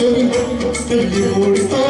اللي مرتاح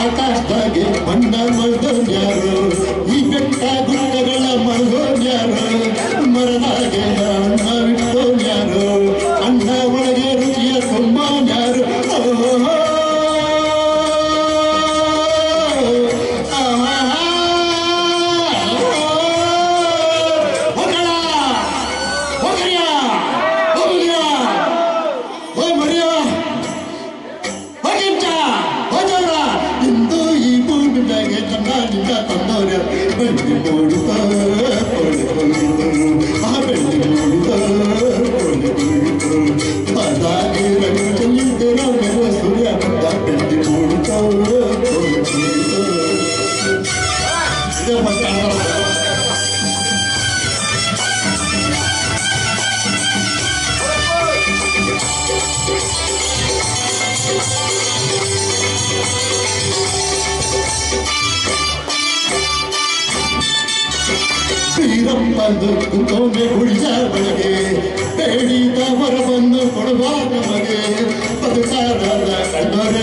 ಆಕಾಶದಾಗೆ ಬಣ್ಣ ಮಾಡ್ದವ್ರು ಯಾರು I'm not a man, I'm ಬಂದು ಕುಂದೊಮ್ಮೆ ಉಳಿದ ಬಗೆ ಹೇಳಿದ ಹೊರ ಬಂದು ಕೊಡುವ ನಮಗೆ ಬದುಕಾರದ ಕಂಡೋರೆ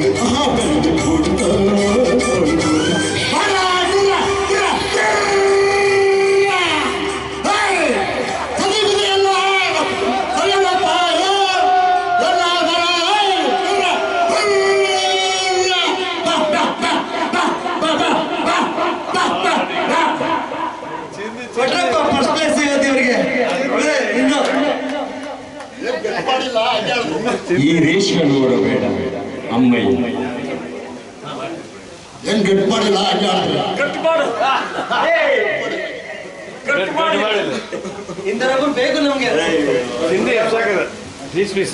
ಈ ರೇಷ್ಮೆ ನೋಡ ಬೇಡ. ಅಮ್ಮಯ್ಯ. ಏನ್ ಗಟ್ಟಿ ಮಾಡಿಲ್ಲ? ಬೇಕು ಹಿಂದೆ ಪ್ಲೀಸ್